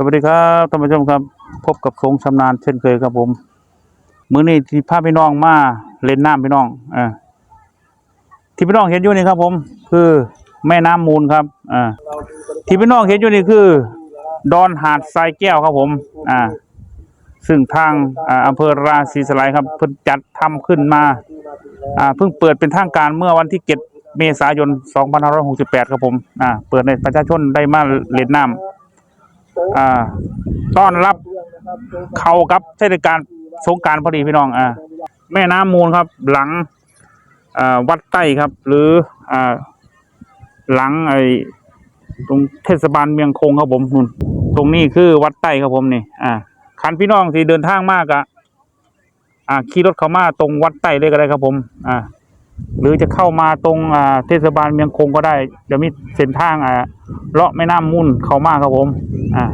สวัสดีครับท่านผู้ชมครับ พบกับสงชำนาญเช่นเคยครับผม มื้อนี้ที่พาพี่น้องมาเล่นน้ำพี่น้องอ่าที่พี่น้องเห็นอยู่นี่ครับ ผม คือแม่น้ำมูลครับอ่าที่พี่น้องเห็นอยู่นี่คือ ดอนหาดทรายแก้วครับผม อ่า ซึ่งทางอ่าอำเภอราศีสไลยครับ เพิ่งจัดทำขึ้นมา อ่าเพิ่งเปิดเป็นทางการเมื่อวันที่เจ็ดเมษายน 2568 ครับผม อ่า เปิดในประชาชนได้มาเล่นน้ำ อ่าต้อนรับเข้ากับเทศกาลสงการพอดีพี่น้องอ่าแม่น้ำมูลครับ หลังอ่าวัดใต้ครับ หรืออ่าหลังไอ้ตรงเทศบาลเมียงคงครับผมนู่นตรงนี้คือวัดใต้ครับผมนี่ อ่าคันพี่น้องที่เดินทางมากอะอ่าขี่รถเข้ามาตรงวัดใต้เลยก็ได้ครับผม อ่า หรือจะเข้ามาตรงเทศบาลเมียงคงก็ได้เดี๋ยวมีเส้นทางเลาะแม่น้ำมุ่นเข้ามาครับผมอ่า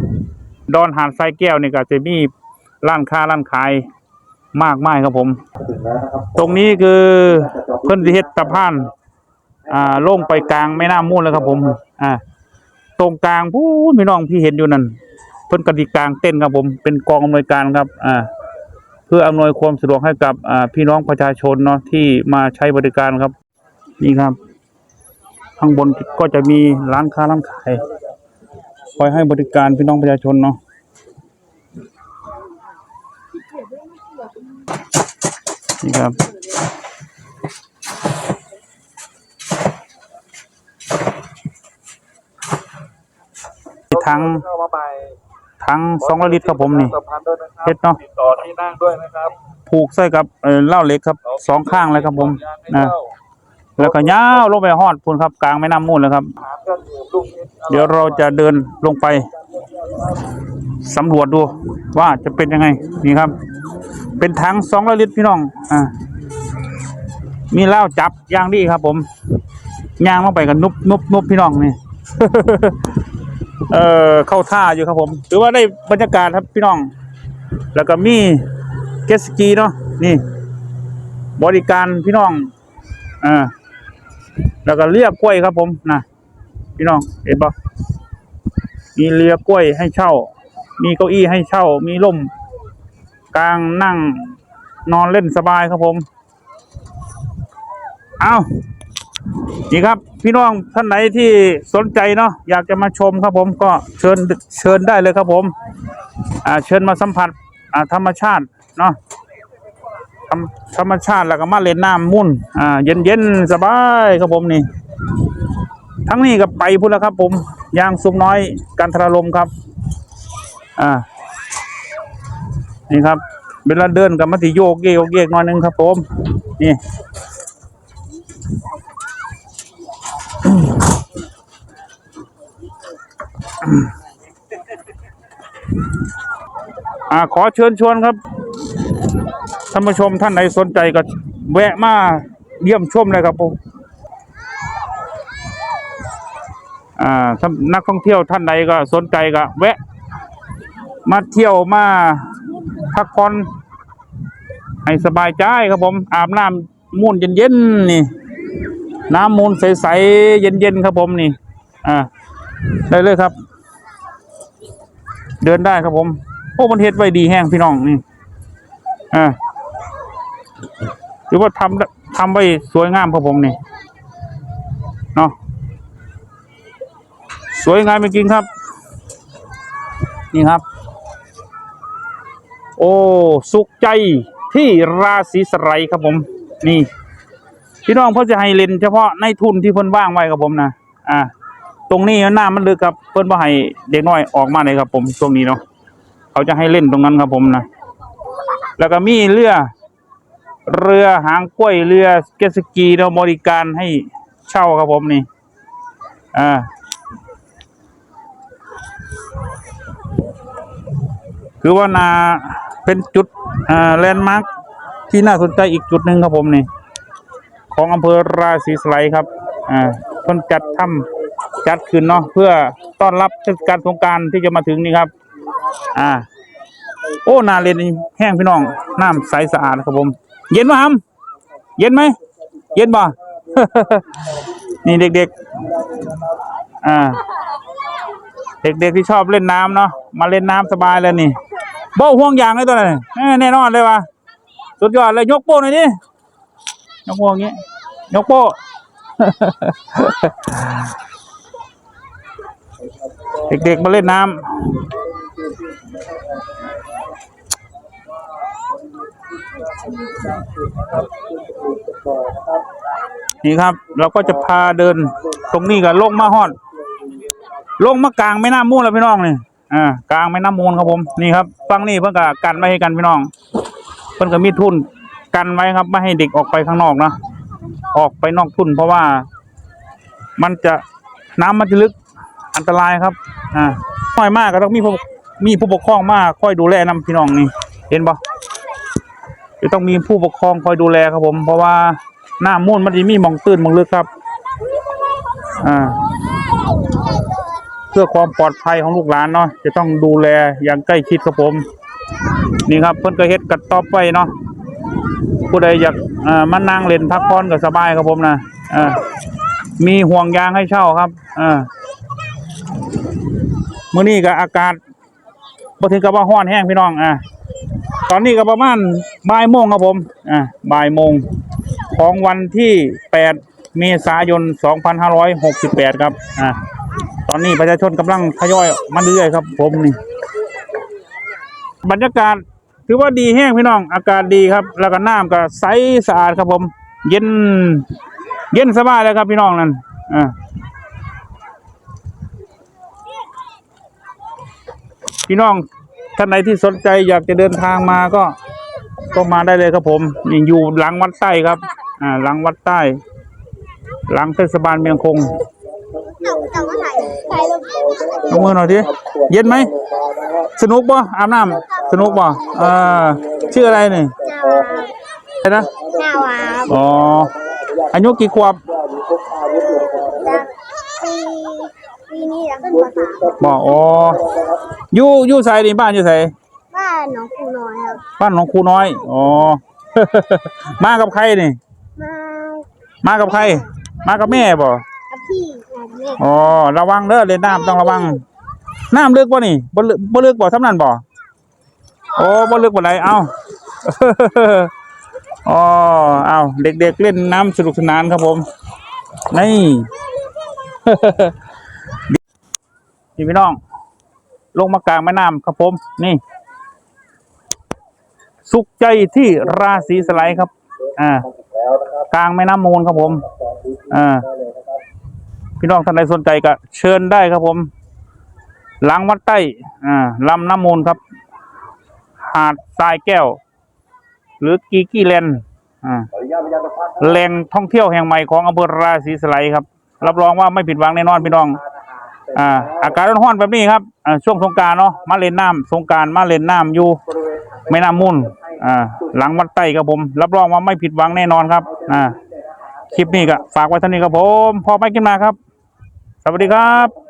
ดอนหาดทรายแก้วนี่ก็จะมีร้านค้าร้านขายมากมายครับผม ตรงนี้คือเพิ่อนเฮ็ดสะพานอ่าลงไปกลางแม่น้ำมูลแล้วครับผมอ่าตรงกลางผู้พี่น้องที่เห็นอยู่นั่นเพิ่อนกติกลางเต้นครับผมเป็นกองอำนวยการครับอ่า เพื่ออำนวยความสะดวกให้กับพี่น้องประชาชนเนาะที่มาใช้บริการครับ นี่ครับ ข้างบนก็จะมีร้านค้าร้านขายคอยให้บริการพี่น้องประชาชนเนาะนี่ครับทั้งทั้งสองลิตรครับผมนี่ สัมพันธ์ด้วยนะครับเฮ็ดเนาะติดต่อที่นั่งด้วยนะครับผูกใส่กับเอ่อเหล้าเหล็กครับสองข้างเลยครับผมยางนะเข้าแล้วก็ยาวลงไปฮอดพูนครับกลางแม่น้ำมูลเลยครับ หาเครื่องดื่มลูกนิดเดี๋ยวเราจะเดินลงไปสำรวจดูว่าจะเป็นยังไงนี่ครับ เป็นถังสองร้อยลิตรพี่น้อง อ่า มีเหล้าจับอย่างดีครับ ผมย่างลงไปกันนุบนุบนุบพี่น้องนี่ เอ่อเข้าท่าอยู่ครับผม ถือว่าได้บรรยากาศครับพี่น้อง แล้วก็มีเกตสกีเนาะนี่ บริการพี่น้องอ่าแล้วก็เรียกกล้วยครับผมนะพี่น้องเห็นปะมีเรือกล้วยให้เช่า มีเก้าอี้ให้เช่า มีร่ม กลางนั่งนอนเล่นสบายครับผม เอา นี่ครับ พี่น้องท่านไหนที่สนใจเนาะอยากจะมาชมครับผมก็เชิญเชิญได้เลยครับผมอ่าเชิญมาสัมผัสอ่าธรรมชาติเนาะธรรมธรรมชาติแล้วก็มาเล่นน้ำมุ่นอ่าเย็นเย็นสบายครับผมนี่ ทั้งนี้ก็ไปพุ่นแล้วครับ ผมยางซุมน้อยกันทรลมครับ อ่า นี่ครับเวลาเดินกับมัติโยกเยกโยกเยกหน่อยหนึงครับผม นี่ อ่าขอเชิญชวนครับท่านผู้ชมท่านไหนสนใจก็แวะมาเยี่ยมชมเลยครับผมอ่านักท่องเที่ยวท่านใดก็สนใจก็แวะ มาเที่ยวมาพักผ่อนให้สบายใจครับผม อาบน้ำมูลเย็นๆนี่ น้ำมูลใสๆเย็นๆครับผมนี่ อ่า ได้เลยครับ เดินได้ครับผม โอ้มันเฮ็ดไว้ดีแห้งพี่น้องนี่อ่าถือว่าทำทำไว้สวยงามครับผมนี่เนาะสวยงามจริงครับ นี่ครับ โอ้สุขใจที่ราศีสไลครับผม นี่ พี่น้องเพื่อจะให้เล่นเฉพาะในทุนที่เพิ่นว่างไว้ครับผมนะอ่า ตรงนี้น้ำมันลึกครับเพิ่อนบ่ให้เด็กน้อยออกมาเลยครับ ผมช่วงนี้เนาะเขาจะให้เล่นตรงนั้นครับ ผมนะแล้วก็มีเรือ เรือหางกล้วยเรือเกสกีเราบริการให้เช่าครับผมนี่อ่าคือว่านาเป็นจุดแลนด์มาร์คที่น่าสนใจอีกจุดหนึ่งครับผมนี่ ของอำเภอราศีสไลครับอ่าเพิ่นจัดทำ จัดขึ้นเนาะเพื่อต้อนรับเทศกาลสงการที่จะมาถึงนี่ครับ อ่า โอ้นาเลนแห้งพี่น้องน้ำใสสะอาดครับผม เย็นไหมครับเย็นไหมเย็นบ่ นี่เด็กๆ อ่า เด็กๆที่ชอบเล่นน้ำเนาะมาเล่นน้ำสบายเลยนี่เบ้าห่วงยางเลยตัวนี้แน่นอนเลยวะสุดยอดเลยยกโป้หน่อยดิยกโป้อย่างงี้ยกโป้ เด็กๆมาเล่นน้ำนี่ครับ เราก็จะพาเดินตรงนี้กับลงมาฮอดลงมากลางแม่น้ำมูลแล้วพี่น้องนี่อ่ากลางแม่น้ำมูลครับผมนี่ครับฟังนี่เพิ่นก็กันไว้ให้กันพี่น้อง เพิ่นก็มีทุนกันไว้ครับไม่ให้เด็กออกไปข้างนอกนะออกไปนอกทุนเพราะว่ามันจะน้ำมันจะลึก อันตรายครับอ่าน้อยมากก็ต้องมีผู้มีผู้ปกครองมากคอยดูแลนำพี่น้องนี่เห็นปะจะต้องมีผู้ปกครองคอยดูแลครับผม เพราะว่าหน้ำมูลมันจะมีมองตื้นมองลึกครับอ่าเพื่อความปลอดภัยของลูกหลานเนาะจะต้องดูแลอย่างใกล้ชิดครับผม นี่ครับเพิ่นก็เฮ็ดกัดตอบไว้เนาะผู้ใดอยากอ่ามานั่งเล่นพักผ่อนก็สบายครับผมนะอ่ามีห่วงยางให้เช่าครับอ่า มื้อนี้ก็อากาศบ่ถึงกับว่าร้อนแห้งพี่น้องอ่าตอนนี้ก็ประมาณบ่ายโมงครับผมอ่าบ่ายโมงของวันที่8เมษายน2568ครับอ่าตอนนี้ประชาชนกำลังทยอยมาเรื่อยๆครับผมนี่ บรรยากาศถือว่าดีแห้งพี่น้อง อากาศดีครับ แล้วก็น้ำก็ใสสะอาดครับผม เย็น เย็นสบายเลยครับพี่น้องนั่นอ่า พี่น้องท่านใดที่สนใจอยากจะเดินทางมาก็ก็มาได้เลยครับผมนี่อยู่หลังวัดใต้ครับ อ่า หลังวัดใต้ หลังเทศบาลเมียงคงลงมือหน่อยดิเย็นไหม สนุกป่ะอาบน้ำสนุกป่ะเออชื่ออะไรนี่อะไรนะนาวาอ๋ออายุกี่ขวบ ปีปีนี้แล้วขึ้นภาษาบอกอ๋ออยู่อยู่ใส่นี่บ้านอยู่ใส่บ้านหนองคูน้อยครับบ้านของครูน้อยอ๋อ มากับใครนี่ มามากับใคร มากับแม่บ่กับพี่งานแม่อ๋อระวังเด้อเล่นน้ำต้องระวัง น้ำลึกป่ะนี่บ่ลึกบ่ลึกบ่สำนันบ่โอ้บ่ลึกบ่ไหนเอ้า อ๋อเอาเด็กๆเล่นน้ำสนุกสนานครับผม นี่ นี่พี่น้อง ลงมากลางแม่น้ำครับผม นี่ สุขใจที่ราศีสไลด์ครับ อ่ากลางแม่น้ำมูลครับผม อ่า พี่น้องท่านใดสนใจก็เชิญได้ครับผม หลังวัดใต้ อ่าลำน้ำมูลครับ หาดทรายแก้ว หรือกีกี้แลนอ่าแหล่งท่องเที่ยวแห่งใหม่ของอำเภอราศีสไลยครับ รับรองว่าไม่ผิดหวังแน่นอนพี่น้อง อ่าอากาศร้อนๆแบบนี้ครับอ่าช่วงสงการเนาะมาเล่นน้ำสงการมาเล่นน้ำอยู่ไม่น้ำมุ่นอ่าหลังวัดไต้ครับผม รับรองว่าไม่ผิดหวังแน่นอนครับอ่าคลิปนี้ก็ฝากไว้เท่านี้ครับผมพอไปกินมาครับ สวัสดีครับ